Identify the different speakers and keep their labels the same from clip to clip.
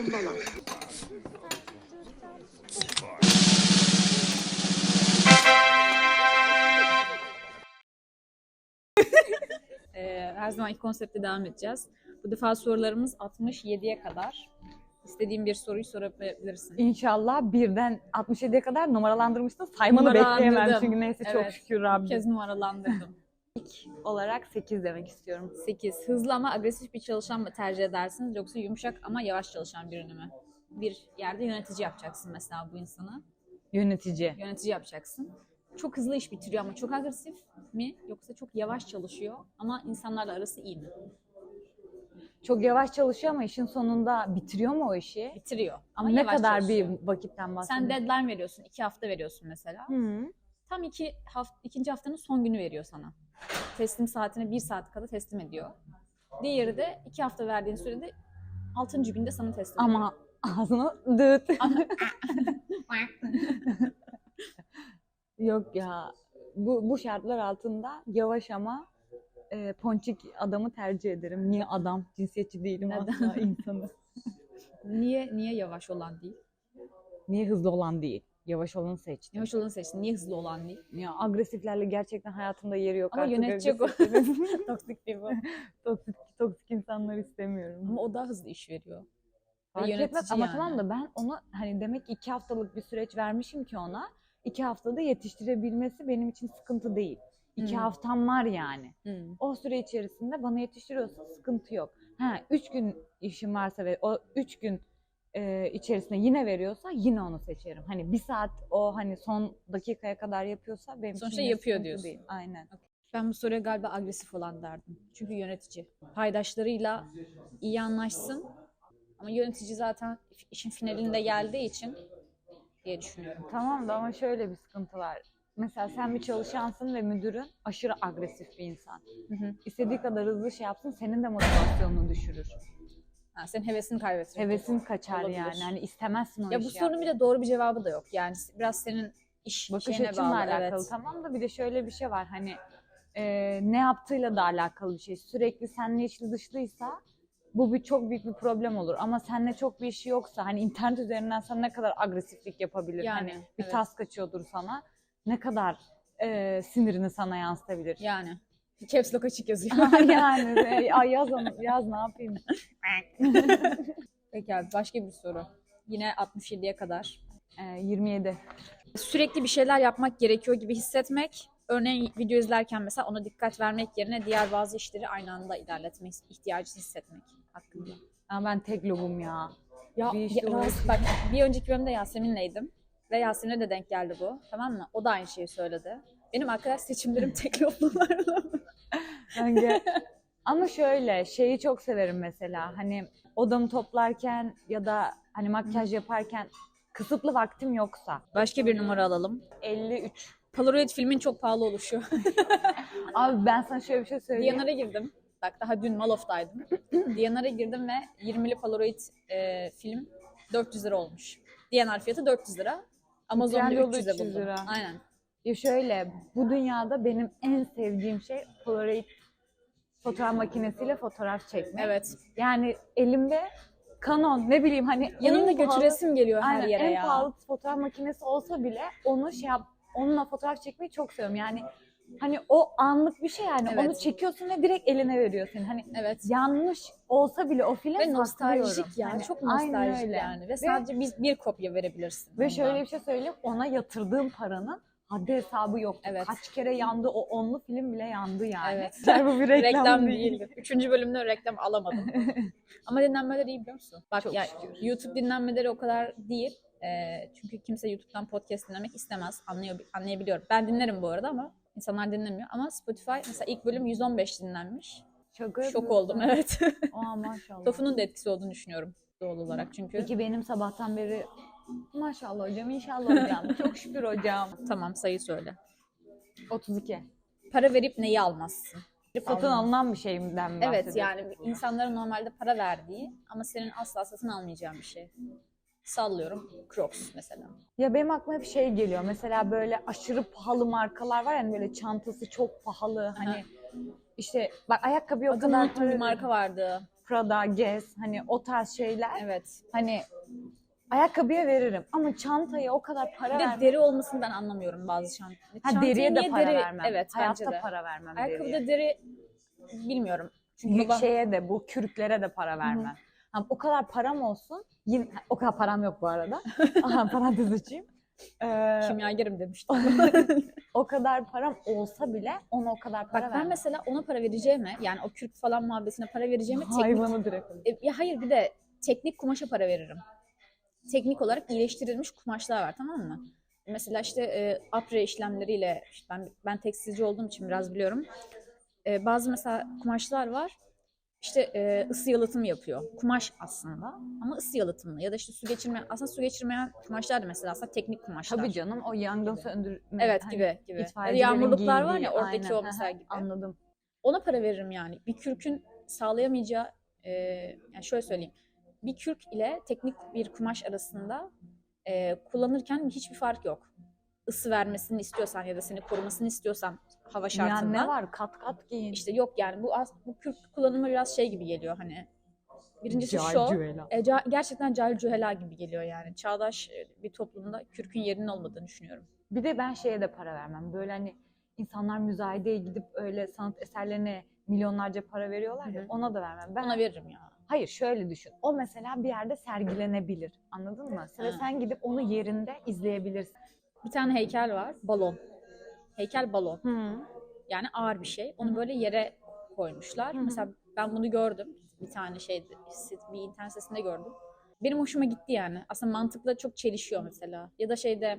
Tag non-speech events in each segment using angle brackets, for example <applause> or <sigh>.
Speaker 1: zorundalar.
Speaker 2: Ee, her zamanki konsepte devam edeceğiz. Bu defa sorularımız 67'ye kadar. İstediğin bir soruyu sorabilirsin.
Speaker 3: İnşallah birden 67'ye kadar numaralandırmıştın. Saymanı bekleyemem çünkü neyse çok şükür
Speaker 2: Bir
Speaker 3: Rabbim.
Speaker 2: kez numaralandırdım.
Speaker 3: Olarak 8 demek istiyorum.
Speaker 2: 8. Hızlı ama agresif bir çalışan mı tercih edersiniz yoksa yumuşak ama yavaş çalışan birini mi? Bir yerde yönetici yapacaksın mesela bu insanı.
Speaker 3: Yönetici.
Speaker 2: Yönetici yapacaksın. Çok hızlı iş bitiriyor ama çok agresif mi? Yoksa çok yavaş çalışıyor ama insanlarla arası iyi mi?
Speaker 3: Çok yavaş çalışıyor ama işin sonunda bitiriyor mu o işi?
Speaker 2: Bitiriyor ama
Speaker 3: ne
Speaker 2: yavaş
Speaker 3: kadar
Speaker 2: çalışıyor.
Speaker 3: bir vakitten
Speaker 2: Sen
Speaker 3: bahsediyorsun?
Speaker 2: deadline veriyorsun. iki hafta veriyorsun mesela.
Speaker 3: Hı.
Speaker 2: Tam iki haft ikinci haftanın son günü veriyor sana. Teslim saatine bir saat kala teslim ediyor. Diğeri de iki hafta verdiğin sürede altıncı günde sana teslim ediyor.
Speaker 3: Ama ağzını dıt. <laughs> Yok ya. Bu, bu şartlar altında yavaş ama e, ponçik adamı tercih ederim. Niye adam? Cinsiyetçi değilim
Speaker 2: Neden?
Speaker 3: asla insanı.
Speaker 2: Niye niye yavaş olan değil?
Speaker 3: Niye hızlı olan değil? Yavaş olanı seçtim.
Speaker 2: Yavaş olanı seçtin. Niye hızlı olan değil?
Speaker 3: Ya agresiflerle gerçekten hayatımda yeri yok.
Speaker 2: Ama
Speaker 3: artık
Speaker 2: yönetecek o. <laughs> <laughs> Toksik bir bu. <laughs>
Speaker 3: toksik, toksik insanlar istemiyorum.
Speaker 2: Ama o daha hızlı iş veriyor.
Speaker 3: Fark etmez ama
Speaker 2: yani.
Speaker 3: tamam da ben onu hani demek ki iki haftalık bir süreç vermişim ki ona. iki haftada yetiştirebilmesi benim için sıkıntı değil. İki
Speaker 2: Hı.
Speaker 3: haftam var yani.
Speaker 2: Hmm.
Speaker 3: O süre içerisinde bana yetiştiriyorsa sıkıntı yok. Ha, üç gün işim varsa ve o üç gün e, içerisinde yine veriyorsa yine onu seçerim. Hani bir saat o hani son dakikaya kadar yapıyorsa benim
Speaker 2: Sonuçta
Speaker 3: için
Speaker 2: yapıyor diyorsun.
Speaker 3: Değil. Aynen.
Speaker 2: Ben bu soruya galiba agresif olan derdim. Çünkü yönetici. Paydaşlarıyla iyi anlaşsın. Ama yönetici zaten işin finalinde geldiği için diye düşünüyorum.
Speaker 3: Tamam da ama şöyle bir sıkıntı var. Mesela sen bir çalışansın ve müdürün aşırı agresif bir insan.
Speaker 2: Hı hı.
Speaker 3: İstediği kadar hızlı şey yapsın senin de motivasyonunu düşürür.
Speaker 2: Ha, senin hevesini kaybettin.
Speaker 3: Hevesin kaçar
Speaker 2: Olabilir.
Speaker 3: yani. Hani istemezsin o
Speaker 2: Ya bu
Speaker 3: işi
Speaker 2: sorunun bir de doğru bir cevabı da yok. Yani biraz senin iş
Speaker 3: bakış
Speaker 2: şeyine
Speaker 3: açınla
Speaker 2: bağlı.
Speaker 3: alakalı
Speaker 2: evet.
Speaker 3: tamam da bir de şöyle bir şey var hani e, ne yaptığıyla da alakalı bir şey. Sürekli seninle içli dışlıysa bu bir çok büyük bir problem olur. Ama seninle çok bir işi yoksa hani internet üzerinden sana ne kadar agresiflik yapabilir?
Speaker 2: Yani,
Speaker 3: hani bir
Speaker 2: evet.
Speaker 3: tas kaçıyordur sana. Ne kadar e, sinirini sana yansıtabilir?
Speaker 2: Yani. Caps lock açık yazıyor. <laughs>
Speaker 3: yani e, ay yaz onu, yaz ne yapayım? <laughs>
Speaker 2: Peki abi başka bir soru. Yine 67'ye kadar.
Speaker 3: E, 27.
Speaker 2: Sürekli bir şeyler yapmak gerekiyor gibi hissetmek. Örneğin video izlerken mesela ona dikkat vermek yerine diğer bazı işleri aynı anda ilerletmek ihtiyacı hissetmek hakkında.
Speaker 3: Ama ben tek lobum ya.
Speaker 2: Ya,
Speaker 3: Bir işte
Speaker 2: ya-
Speaker 3: uğraş-
Speaker 2: bak bir önceki bölümde Yasemin'leydim ve Yasemin'e de denk geldi bu. Tamam mı? O da aynı şeyi söyledi. Benim arkadaş seçimlerim <laughs> tek loblularla. <laughs>
Speaker 3: Bence. Ama şöyle şeyi çok severim mesela hani odamı toplarken ya da hani makyaj yaparken kısıtlı vaktim yoksa.
Speaker 2: Başka bir numara alalım.
Speaker 3: 53.
Speaker 2: Polaroid filmin çok pahalı oluşu. <laughs>
Speaker 3: Abi ben sana şöyle bir şey söyleyeyim.
Speaker 2: DNR'a girdim. Bak daha dün Malof'taydım. <clears throat> DNR'a girdim ve 20'li Polaroid e, film 400 lira olmuş. DNR fiyatı 400 lira. Amazon'da
Speaker 3: Trendyol'da
Speaker 2: 300'e
Speaker 3: 300
Speaker 2: buldum.
Speaker 3: lira.
Speaker 2: Aynen.
Speaker 3: Ya şöyle bu dünyada benim en sevdiğim şey Polaroid fotoğraf makinesiyle fotoğraf çekmek.
Speaker 2: Evet.
Speaker 3: Yani elimde Canon ne bileyim hani
Speaker 2: Yanımda
Speaker 3: en
Speaker 2: götüresim geliyor her
Speaker 3: Aynen,
Speaker 2: yere
Speaker 3: en
Speaker 2: ya.
Speaker 3: pahalı fotoğraf makinesi olsa bile onu şey yap, onunla fotoğraf çekmeyi çok seviyorum. Yani hani o anlık bir şey yani
Speaker 2: Evet.
Speaker 3: onu çekiyorsun ve direkt eline veriyorsun. Hani
Speaker 2: Evet.
Speaker 3: yanlış olsa bile o film
Speaker 2: Ve nostaljik
Speaker 3: saklıyorum.
Speaker 2: ya.
Speaker 3: Hani
Speaker 2: çok nostaljik
Speaker 3: öyle.
Speaker 2: yani. Ve sadece biz bir kopya verebilirsin.
Speaker 3: Ve
Speaker 2: ondan.
Speaker 3: şöyle bir şey söyleyeyim ona yatırdığım paranın haddi hesabı yok.
Speaker 2: Evet.
Speaker 3: Kaç kere yandı o onlu film bile yandı yani.
Speaker 2: Evet. <laughs>
Speaker 3: Bu bir reklam,
Speaker 2: reklam
Speaker 3: değil.
Speaker 2: Üçüncü bölümde reklam alamadım. <laughs> Ama dinlenmeler iyi biliyor musun? Bak
Speaker 3: Çok
Speaker 2: ya. YouTube dinlenmeleri o kadar değil. Ee, çünkü kimse YouTube'dan podcast dinlemek istemez. Anlıyor, anlayabiliyorum. Ben dinlerim bu arada ama insanlar dinlemiyor. Ama Spotify mesela ilk bölüm 115 dinlenmiş.
Speaker 3: Şaka
Speaker 2: Şok oldum evet.
Speaker 3: Aa maşallah.
Speaker 2: Tofu'nun da etkisi olduğunu düşünüyorum doğal olarak çünkü.
Speaker 3: Peki benim sabahtan beri maşallah hocam inşallah hocam. <laughs> Çok şükür hocam.
Speaker 2: Tamam sayı söyle.
Speaker 3: 32.
Speaker 2: Para verip neyi almazsın?
Speaker 3: Satın
Speaker 2: Almam.
Speaker 3: alınan bir şeyden mi
Speaker 2: Evet yani insanların normalde para verdiği ama senin asla satın almayacağın bir şey. Sallıyorum Crocs mesela.
Speaker 3: Ya benim aklıma hep şey geliyor. Mesela böyle aşırı pahalı markalar var yani böyle çantası çok pahalı. Hani işte bak ayakkabıya o
Speaker 2: Adını
Speaker 3: kadar
Speaker 2: unuttum bir
Speaker 3: para-
Speaker 2: marka vardı.
Speaker 3: Prada, Guess hani o tarz şeyler
Speaker 2: Evet.
Speaker 3: hani ayakkabıya veririm ama çantaya o kadar para
Speaker 2: Bir de
Speaker 3: vermem.
Speaker 2: deri olmasını ben anlamıyorum bazı çant.
Speaker 3: Ha,
Speaker 2: Çantaya
Speaker 3: deriye de
Speaker 2: niye
Speaker 3: para vermem.
Speaker 2: Evet
Speaker 3: Hayatta
Speaker 2: bence de.
Speaker 3: para vermem deriye.
Speaker 2: Ayakkabıda deri bilmiyorum. Çünkü babam
Speaker 3: şeye de bu kürklere de para vermem. Ha, o kadar param olsun. Yine, o kadar param yok bu arada. <laughs> Aha, parantez açayım. Ee,
Speaker 2: kimyagerim demiştim. <laughs>
Speaker 3: o kadar param olsa bile ona o kadar para
Speaker 2: Bak ben
Speaker 3: vermem.
Speaker 2: mesela ona para vereceğime yani o kürk falan muhabbetine para vereceğime teknik
Speaker 3: Hayvanı direkt.
Speaker 2: E, ya hayır bir de teknik kumaşa para veririm. Teknik olarak iyileştirilmiş kumaşlar var tamam mı? Mesela işte e, apre işlemleriyle işte ben ben tekstilci olduğum için biraz biliyorum. E, bazı mesela kumaşlar var. İşte e, ısı yalıtımı yapıyor. Kumaş aslında ama ısı yalıtımlı ya da işte su geçirme aslında su geçirmeyen kumaşlar da mesela aslında teknik kumaşlar.
Speaker 3: Tabii canım o yangın söndürme.
Speaker 2: Evet
Speaker 3: hani
Speaker 2: gibi gibi. Ya da
Speaker 3: itfaiyecilerin
Speaker 2: yağmurluklar var ya oradaki
Speaker 3: aynen,
Speaker 2: o mesela gibi.
Speaker 3: Anladım.
Speaker 2: Ona para veririm yani. Bir kürkün sağlayamayacağı, e, yani şöyle söyleyeyim. Bir kürk ile teknik bir kumaş arasında e, kullanırken hiçbir fark yok. Isı vermesini istiyorsan ya da seni korumasını istiyorsan hava şartında.
Speaker 3: Yani ne var kat kat giyin.
Speaker 2: İşte yok yani bu az, bu kürk kullanımı biraz şey gibi geliyor hani. Birincisi.
Speaker 3: Cahil
Speaker 2: E, ca- gerçekten cahil cühela gibi geliyor yani. Çağdaş e, bir toplumda kürkün yerinin olmadığını düşünüyorum.
Speaker 3: Bir de ben şeye de para vermem. Böyle hani insanlar müzayedeye gidip öyle sanat eserlerine milyonlarca para veriyorlar ya
Speaker 2: Hı hı.
Speaker 3: ona da vermem. Ben
Speaker 2: Ona veririm ya.
Speaker 3: Hayır şöyle düşün. O mesela bir yerde sergilenebilir. Anladın mı?
Speaker 2: Ha.
Speaker 3: sen gidip onu yerinde izleyebilirsin.
Speaker 2: Bir tane heykel var. Balon. Heykel balon.
Speaker 3: Hı.
Speaker 2: Yani ağır bir şey. Onu böyle yere koymuşlar.
Speaker 3: Hı.
Speaker 2: Mesela ben bunu gördüm. Bir tane şey bir internet sitesinde gördüm. Benim hoşuma gitti yani. Aslında mantıkla çok çelişiyor mesela. Ya da şeyde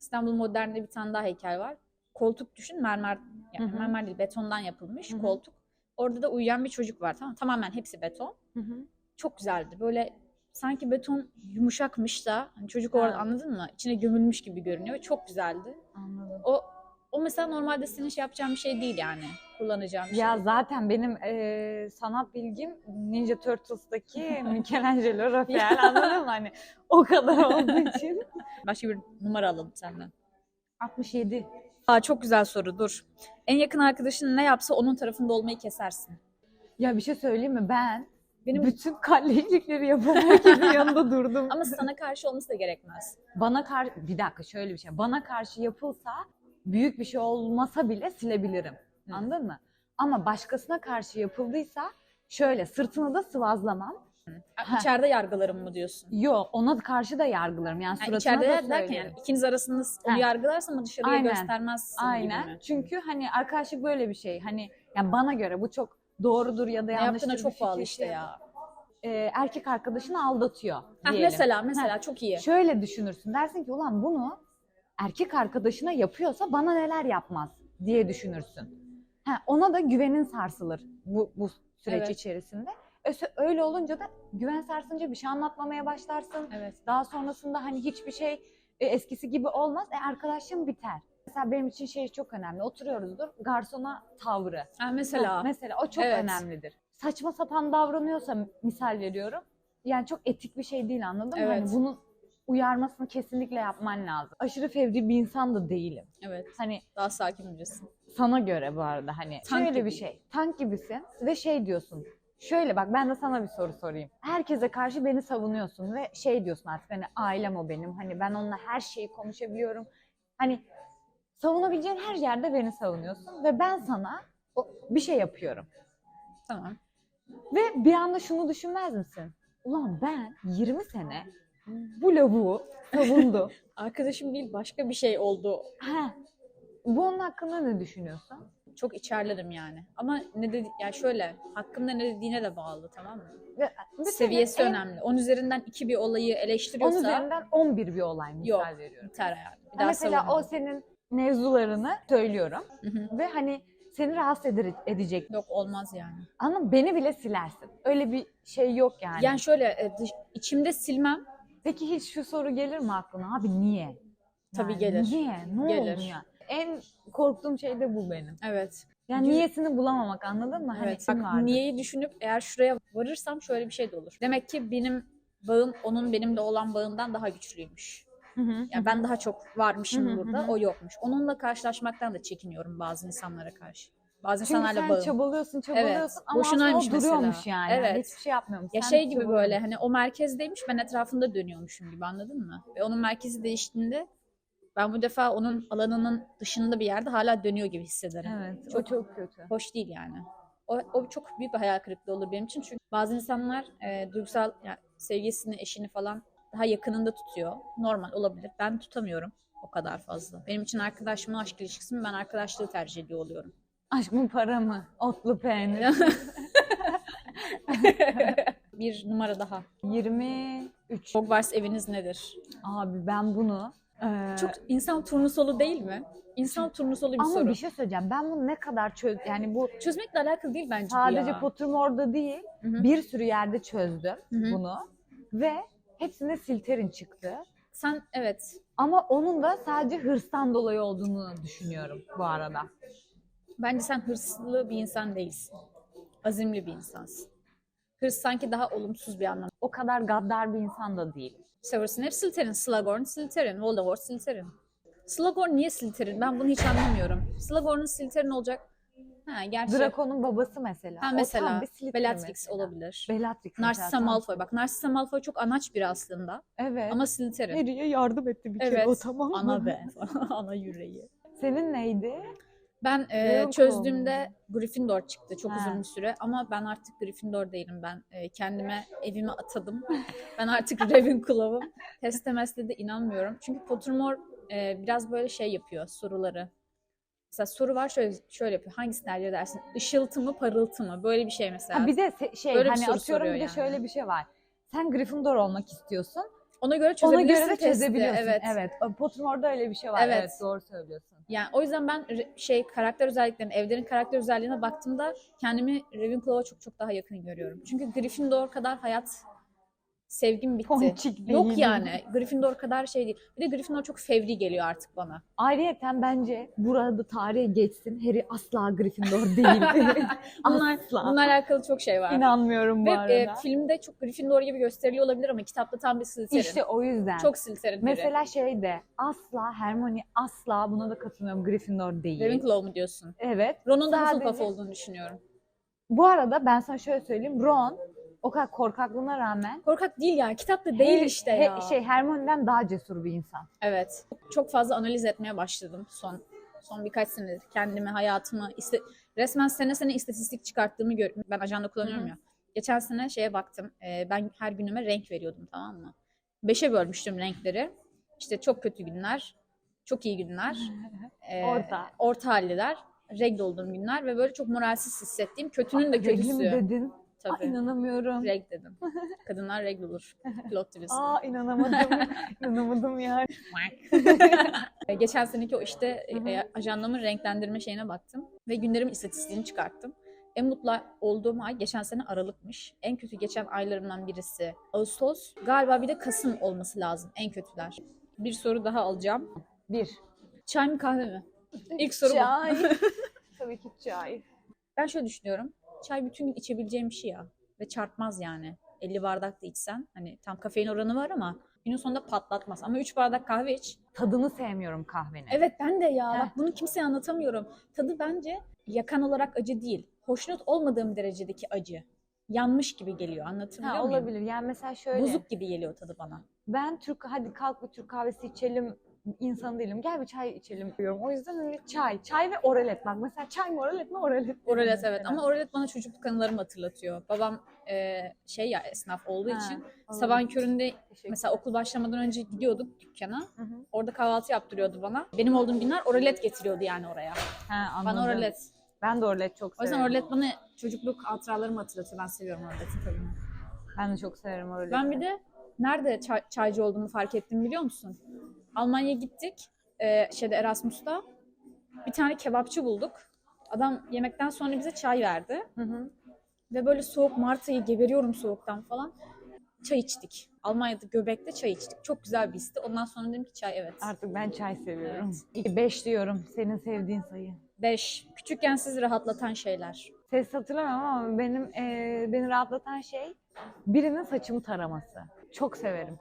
Speaker 2: İstanbul Modern'de bir tane daha heykel var. Koltuk düşün mermer yani
Speaker 3: Hı hı.
Speaker 2: mermer değil betondan yapılmış
Speaker 3: Hı hı.
Speaker 2: koltuk. Orada da uyuyan bir çocuk var tamam tamamen hepsi beton.
Speaker 3: Hı hı.
Speaker 2: Çok güzeldi. Böyle sanki beton yumuşakmış da hani çocuk orada anladın mı? İçine gömülmüş gibi görünüyor. Çok güzeldi.
Speaker 3: Anladım.
Speaker 2: O o mesela normalde senin şey yapacağın bir şey değil yani. Kullanacağım bir
Speaker 3: Ya
Speaker 2: şey.
Speaker 3: zaten benim eee, sanat bilgim Ninja Turtles'daki <laughs> Michelangelo, Rafael anladın mı? Hani o kadar <laughs> olduğu için.
Speaker 2: Başka bir numara alalım senden.
Speaker 3: 67.
Speaker 2: Aa çok güzel soru dur. En yakın arkadaşın ne yapsa onun tarafında olmayı kesersin.
Speaker 3: Ya bir şey söyleyeyim mi? Ben
Speaker 2: Benim
Speaker 3: bütün kalleşlikleri yapıp herkesin yanında durdum.
Speaker 2: ama sana karşı olması da gerekmez.
Speaker 3: bana karşı bir dakika şöyle bir şey. Bana karşı yapılsa büyük bir şey olmasa bile silebilirim.
Speaker 2: Hı.
Speaker 3: Anladın mı? Ama başkasına karşı yapıldıysa şöyle sırtını da sıvazlamam.
Speaker 2: Ha, İçeride yargılarım mı diyorsun?
Speaker 3: Yo ona karşı da yargılarım. Yani
Speaker 2: Yani
Speaker 3: suratına
Speaker 2: içeride
Speaker 3: da
Speaker 2: derken
Speaker 3: söylerim.
Speaker 2: yani ikiniz arasında onu yargılarsın ama dışarıya
Speaker 3: Aynen.
Speaker 2: göstermezsin
Speaker 3: Aynen.
Speaker 2: gibi mi?
Speaker 3: Çünkü hani arkadaşlık böyle bir şey. Hani yani bana göre bu çok doğrudur ya da
Speaker 2: Ne
Speaker 3: yanlıştır.
Speaker 2: yaptığına
Speaker 3: bir
Speaker 2: çok bağlı
Speaker 3: fikir
Speaker 2: işte
Speaker 3: değil.
Speaker 2: ya.
Speaker 3: Ee, erkek arkadaşını aldatıyor
Speaker 2: Ha,
Speaker 3: diyelim.
Speaker 2: mesela mesela çok iyi.
Speaker 3: Şöyle düşünürsün. Dersin ki ulan bunu erkek arkadaşına yapıyorsa bana neler yapmaz diye düşünürsün. Ha, ona da güvenin sarsılır bu, bu süreç
Speaker 2: Evet.
Speaker 3: içerisinde. Öse- Öyle olunca da güven sarsınca bir şey anlatmamaya başlarsın.
Speaker 2: Evet.
Speaker 3: Daha sonrasında hani hiçbir şey e, eskisi gibi olmaz. E arkadaşlığın biter. Mesela benim için şey çok önemli. Oturuyoruzdur. Garsona tavrı.
Speaker 2: Ha, mesela.
Speaker 3: Ha, mesela o çok
Speaker 2: Evet.
Speaker 3: önemlidir. Saçma sapan davranıyorsa misal veriyorum. Yani çok etik bir şey değil anladın mı?
Speaker 2: Evet.
Speaker 3: Hani bunun uyarmasını kesinlikle yapman lazım. Aşırı fevri bir insan da değilim.
Speaker 2: Evet.
Speaker 3: Hani
Speaker 2: Daha sakin birisin.
Speaker 3: sana göre bu arada hani
Speaker 2: Tank
Speaker 3: şöyle bir
Speaker 2: gibi.
Speaker 3: şey. Tank gibisin ve şey diyorsun. Şöyle bak ben de sana bir soru sorayım. Herkese karşı beni savunuyorsun ve şey diyorsun artık hani ailem o benim. Hani ben onunla her şeyi konuşabiliyorum. Hani savunabileceğin her yerde beni savunuyorsun ve ben sana bir şey yapıyorum.
Speaker 2: Tamam.
Speaker 3: Ve bir anda şunu düşünmez misin? Ulan ben 20 sene bu lavuğu savundum. <laughs>
Speaker 2: Arkadaşım değil başka bir şey oldu.
Speaker 3: ha. Bu onun hakkında ne düşünüyorsun?
Speaker 2: Çok içerlerim yani. Ama ne dedi yani şöyle hakkında ne dediğine de bağlı tamam mı?
Speaker 3: Ve
Speaker 2: Seviyesi
Speaker 3: en-
Speaker 2: önemli. 10 üzerinden 2 bir olayı
Speaker 3: 10
Speaker 2: eleştiriyorsa
Speaker 3: üzerinden 11 bir olay misal
Speaker 2: Yok.
Speaker 3: veriyorum.
Speaker 2: yani. Bir
Speaker 3: Ha, mesela
Speaker 2: savunmam.
Speaker 3: o senin mevzularını söylüyorum
Speaker 2: Hı hı.
Speaker 3: ve hani seni rahatsız ede- edecek.
Speaker 2: Yok olmaz yani.
Speaker 3: Ama beni bile silersin. Öyle bir şey yok yani.
Speaker 2: Yani şöyle e, dış- içimde silmem
Speaker 3: Peki hiç şu soru gelir mi aklına? Abi niye?
Speaker 2: Tabii
Speaker 3: Yani
Speaker 2: gelir.
Speaker 3: Niye? Ne
Speaker 2: Gelir.
Speaker 3: oldu ya? En korktuğum şey de bu benim.
Speaker 2: evet.
Speaker 3: Yani
Speaker 2: Düz-
Speaker 3: niyesini bulamamak anladın mı? Hani
Speaker 2: Evet.
Speaker 3: kim
Speaker 2: Bak
Speaker 3: vardı?
Speaker 2: niyeyi düşünüp eğer şuraya varırsam şöyle bir şey de olur. Demek ki benim bağım onun benimle olan bağından daha güçlüymüş.
Speaker 3: Hı hı.
Speaker 2: Yani ben daha çok varmışım
Speaker 3: Hı hı,
Speaker 2: burada, o yokmuş. Onunla karşılaşmaktan da çekiniyorum bazı insanlara karşı. Bazı
Speaker 3: Çünkü
Speaker 2: insanlarla
Speaker 3: sen
Speaker 2: bağım.
Speaker 3: çabalıyorsun, çabalıyorsun ama
Speaker 2: boşunaymış
Speaker 3: aslında o duruyormuş
Speaker 2: mesela.
Speaker 3: yani.
Speaker 2: Evet.
Speaker 3: Hiçbir şey yapmıyormuş.
Speaker 2: Ya
Speaker 3: Sen
Speaker 2: şey gibi böyle hani o merkezdeymiş ben etrafında dönüyormuşum gibi anladın mı? Ve onun merkezi değiştiğinde ben bu defa onun alanının dışında bir yerde hala dönüyor gibi hissederim.
Speaker 3: Evet,
Speaker 2: Çok-
Speaker 3: o çok kötü.
Speaker 2: Hoş değil yani. O, o çok büyük bir hayal kırıklığı olur benim için. Çünkü bazı insanlar e, duygusal yani sevgilisini, eşini falan daha yakınında tutuyor. Normal olabilir. Ben tutamıyorum o kadar fazla. Benim için arkadaş mı aşk ilişkisi mi ben arkadaşlığı tercih ediyor oluyorum.
Speaker 3: Aşk mı para mı? Otlu peynir. <laughs>
Speaker 2: bir numara daha.
Speaker 3: 23.
Speaker 2: Hogwarts eviniz nedir?
Speaker 3: Abi ben bunu eee,
Speaker 2: Çok insan turnusolu değil mi? İnsan turnusolu bir
Speaker 3: ama
Speaker 2: soru.
Speaker 3: bir şey söyleyeceğim. Ben bunu ne kadar çöz yani bu
Speaker 2: Çözmekle alakalı değil bence
Speaker 3: sadece
Speaker 2: ya.
Speaker 3: Pottermore'da değil,
Speaker 2: Hı hı.
Speaker 3: bir sürü yerde çözdüm
Speaker 2: Hı hı.
Speaker 3: bunu ve hepsinde Slytherin çıktı.
Speaker 2: Sen evet.
Speaker 3: Ama onun da sadece hırstan dolayı olduğunu düşünüyorum bu arada.
Speaker 2: Bence sen hırslı bir insan değilsin. Azimli bir insansın. Hırs sanki daha olumsuz bir anlam.
Speaker 3: O kadar gaddar bir insan da değil.
Speaker 2: Seversin hep Slytherin. Slughorn Slytherin. Voldemort Slytherin. Slughorn niye Slytherin? Ben bunu hiç anlamıyorum. Slughorn'un Slytherin olacak. Ha gerçi.
Speaker 3: Draco'nun babası mesela.
Speaker 2: ha
Speaker 3: O
Speaker 2: mesela.
Speaker 3: tam bir Slytherin
Speaker 2: Bellatrix
Speaker 3: mesela.
Speaker 2: olabilir.
Speaker 3: Bellatrix
Speaker 2: Narcissa Malfoy. Bak Narcissa Malfoy çok anaç biri aslında.
Speaker 3: Evet.
Speaker 2: Ama Slytherin.
Speaker 3: Harry'e yardım etti bir kere
Speaker 2: Evet.
Speaker 3: o tamam mı?
Speaker 2: Ana be. <laughs> <laughs> Ana yüreği.
Speaker 3: Senin neydi?
Speaker 2: Ben e, çözdüğümde Gryffindor çıktı çok
Speaker 3: Ha.
Speaker 2: uzun bir süre ama ben artık Gryffindor değilim ben e, kendime evime atadım. <laughs> ben artık Ravenclaw'um. Teste mesle de inanmıyorum. Çünkü Pottermore e, biraz böyle şey yapıyor soruları. Mesela soru var şöyle şöyle yapıyor. Hangisini tercih edersin? Işıltı mı parıltı mı? Böyle bir şey mesela.
Speaker 3: Ha, bir de se- şey
Speaker 2: Böyle bir
Speaker 3: hani
Speaker 2: soru
Speaker 3: atıyorum bir
Speaker 2: soruyor
Speaker 3: de
Speaker 2: yani.
Speaker 3: şöyle bir şey var. Sen Gryffindor olmak istiyorsun.
Speaker 2: Ona göre
Speaker 3: Ona
Speaker 2: çözebilirsin
Speaker 3: göre de
Speaker 2: testi.
Speaker 3: çözebiliyorsun.
Speaker 2: Evet.
Speaker 3: Evet. Pottermore'da öyle bir şey var.
Speaker 2: Evet.
Speaker 3: Evet, doğru söylüyorsun.
Speaker 2: Yani o yüzden ben re- şey karakter özelliklerine, evlerin karakter özelliğine baktığımda kendimi Ravenclaw'a çok çok daha yakın görüyorum. Çünkü Gryffindor kadar hayat sevgim bitti.
Speaker 3: Ponçik
Speaker 2: Yok
Speaker 3: değil.
Speaker 2: yani. Gryffindor kadar şey değil. Bir de Gryffindor çok fevri geliyor artık bana.
Speaker 3: Ayrıyeten bence burada tarihe geçsin. Harry asla Gryffindor değil. <laughs>
Speaker 2: Bunlar,
Speaker 3: asla.
Speaker 2: bununla alakalı çok şey var.
Speaker 3: İnanmıyorum bu
Speaker 2: Ve
Speaker 3: arada.
Speaker 2: e, filmde çok Gryffindor gibi gösteriliyor olabilir ama kitapta tam bir Slytherin.
Speaker 3: işte o yüzden.
Speaker 2: çok biri.
Speaker 3: Mesela şey de asla Hermione asla buna da katılmıyorum Gryffindor değil.
Speaker 2: Ravenclaw mu diyorsun?
Speaker 3: Evet.
Speaker 2: Ron'un da
Speaker 3: Sadece-
Speaker 2: Hufflepuff olduğunu düşünüyorum.
Speaker 3: Bu arada ben sana şöyle söyleyeyim. Ron o kadar korkaklığına rağmen
Speaker 2: Korkak değil ya. Kitapta değil
Speaker 3: Harry-
Speaker 2: işte
Speaker 3: He-
Speaker 2: ya.
Speaker 3: şey Hermione'den daha cesur bir insan.
Speaker 2: Evet. Çok fazla analiz etmeye başladım son son birkaç senedir. Kendimi, hayatımı, iste, resmen sene sene istatistik çıkarttığımı görüyorum. Ben ajanda kullanıyorum
Speaker 3: Hı hı.
Speaker 2: ya. Geçen sene şeye baktım. e, ben her günüme renk veriyordum tamam mı? Beşe bölmüştüm renkleri. İşte çok kötü günler, çok iyi günler, <laughs> e,
Speaker 3: Orta.
Speaker 2: orta halliler, regl olduğum günler ve böyle çok moralsiz hissettiğim kötünün de
Speaker 3: Regli mi
Speaker 2: kötüsü.
Speaker 3: dedin? Aa,
Speaker 2: Tabii.
Speaker 3: inanamıyorum.
Speaker 2: Regl dedim. Kadınlar regl olur. <laughs> Plot twist.
Speaker 3: Aa inanamadım. <laughs> inanamadım ya. <laughs>
Speaker 2: E, Geçen seneki o işte e,
Speaker 3: Hı hı.
Speaker 2: e, ajandamın renklendirme şeyine baktım ve günlerimin istatistiğini çıkarttım. En mutlu olduğum ay geçen sene Aralık'mış. En kötü geçen aylarımdan birisi Ağustos. Galiba bir de Kasım olması lazım en kötüler. Bir soru daha alacağım.
Speaker 3: Bir.
Speaker 2: Çay mı kahve mi? İlk soru bu.
Speaker 3: Çay. Tabii ki çay.
Speaker 2: Ben şöyle düşünüyorum. Çay bütün gün içebileceğim bir şey ya. Ve çarpmaz yani. 50 bardak da içsen. Hani tam kafein oranı var ama günün sonunda patlatmaz. Ama 3 bardak kahve iç.
Speaker 3: Tadını sevmiyorum kahvenin.
Speaker 2: Evet ben de ya.
Speaker 3: Heh.
Speaker 2: Bak bunu kimseye anlatamıyorum. Tadı bence yakan olarak acı değil. Hoşnut olmadığım derecedeki acı. Yanmış gibi geliyor. Anlatabiliyor
Speaker 3: Ha,
Speaker 2: muyum?
Speaker 3: olabilir. Yani mesela şöyle.
Speaker 2: Bozuk gibi geliyor tadı bana.
Speaker 3: Ben Türk hadi kalk bir Türk kahvesi içelim insan değilim. Gel bir çay içelim diyorum. O yüzden öyle çay. Çay ve oralet bak. Mesela çay mı oralet mi oralet.
Speaker 2: Oralet
Speaker 3: Mesela.
Speaker 2: evet ama oralet bana çocukluk anılarımı hatırlatıyor. Babam e, şey ya esnaf olduğu
Speaker 3: Ha,
Speaker 2: için
Speaker 3: olabilir.
Speaker 2: sabahın köründe mesela okul başlamadan önce gidiyorduk dükkana.
Speaker 3: Hı hı.
Speaker 2: Orada kahvaltı yaptırıyordu bana. Benim olduğum günler oralet getiriyordu yani oraya.
Speaker 3: Ha, anladım.
Speaker 2: Bana oralet.
Speaker 3: Ben de oralet çok
Speaker 2: O yüzden oralet bana çocukluk hatıralarımı hatırlatıyor. Ben seviyorum oraleti tabii.
Speaker 3: Ben de çok severim oraleti.
Speaker 2: Ben bir de nerede çay- çaycı olduğumu fark ettim biliyor musun? Almanya'ya gittik. Ee, şeyde Erasmus'ta. Bir tane kebapçı bulduk. Adam yemekten sonra bize çay verdi.
Speaker 3: Hı hı.
Speaker 2: Ve böyle soğuk Mart ayı geberiyorum soğuktan falan. Çay içtik. Almanya'da Göbek'te çay içtik. Çok güzel bir histi. Ondan sonra dedim ki çay evet.
Speaker 3: Artık ben çay seviyorum. İki, beş diyorum. Senin sevdiğin sayı.
Speaker 2: 5. Küçükken sizi rahatlatan şeyler.
Speaker 3: Ses hatırlamıyorum ama benim eee, beni rahatlatan şey birinin saçımı taraması. Çok severim.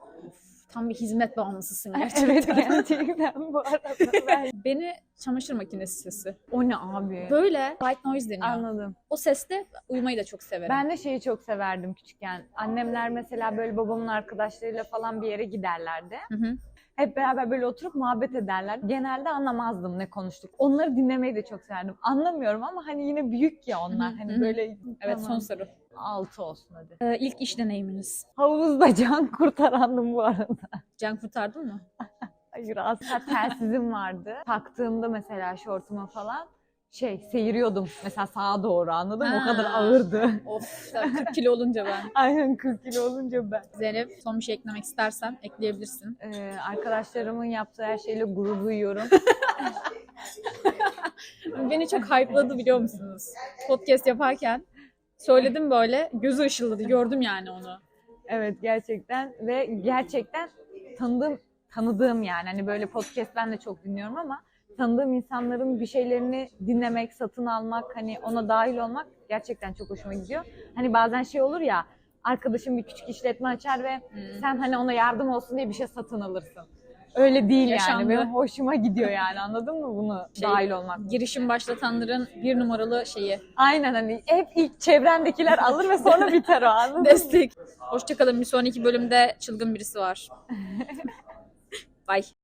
Speaker 2: Tam bir hizmet bağımlısısın <laughs> gerçekten.
Speaker 3: evet gerçekten bu arada. Ben... <laughs>
Speaker 2: Beni çamaşır makinesi sesi.
Speaker 3: O ne abi?
Speaker 2: Böyle white noise deniyor.
Speaker 3: Anladım.
Speaker 2: O seste uyumayı da çok severim.
Speaker 3: Ben de şeyi çok severdim küçükken. Annemler mesela böyle babamın arkadaşlarıyla falan bir yere giderlerdi.
Speaker 2: Hı hı.
Speaker 3: Hep beraber böyle oturup muhabbet ederler. Genelde anlamazdım ne konuştuk. Onları dinlemeyi de çok severdim. Anlamıyorum ama hani yine büyük ya onlar. Hani böyle
Speaker 2: Evet son
Speaker 3: tamam.
Speaker 2: soru.
Speaker 3: Altı olsun hadi.
Speaker 2: Ee, ilk iş deneyiminiz.
Speaker 3: Havuzda can <laughs> kurtarandım bu arada.
Speaker 2: Can kurtardın mı? <laughs>
Speaker 3: Hayır aslında telsizim vardı. Taktığımda mesela şortuma falan şey seyiriyordum mesela sağa doğru anladın mı? O kadar
Speaker 2: Ha.
Speaker 3: ağırdı.
Speaker 2: Of tabii 40 kilo olunca ben. <laughs>
Speaker 3: Aynen 40 kilo olunca ben.
Speaker 2: Zeynep son bir şey eklemek istersen ekleyebilirsin.
Speaker 3: Ee, arkadaşlarımın yaptığı her şeyle gurur duyuyorum.
Speaker 2: Beni çok hype'ladı biliyor musunuz? Podcast yaparken söyledim böyle gözü ışıldadı gördüm yani onu.
Speaker 3: Evet gerçekten ve gerçekten tanıdığım tanıdığım yani hani böyle podcast ben de çok dinliyorum ama tanıdığım insanların bir şeylerini dinlemek, satın almak, hani ona dahil olmak gerçekten çok hoşuma gidiyor. Hani bazen şey olur ya arkadaşım bir küçük işletme açar ve
Speaker 2: Hmm.
Speaker 3: sen hani ona yardım olsun diye bir şey satın alırsın. Öyle değil
Speaker 2: Yaşandı.
Speaker 3: yani. Benim hoşuma gidiyor yani. Anladın mı bunu?
Speaker 2: Şey,
Speaker 3: dahil olmak.
Speaker 2: Girişim başlatanların bir numaralı şeyi.
Speaker 3: Aynen hani hep ilk çevrendekiler alır ve sonra <laughs> biter o anladın?
Speaker 2: Destek. Hoşçakalın bir sonraki bölümde çılgın birisi var. <laughs> Bye.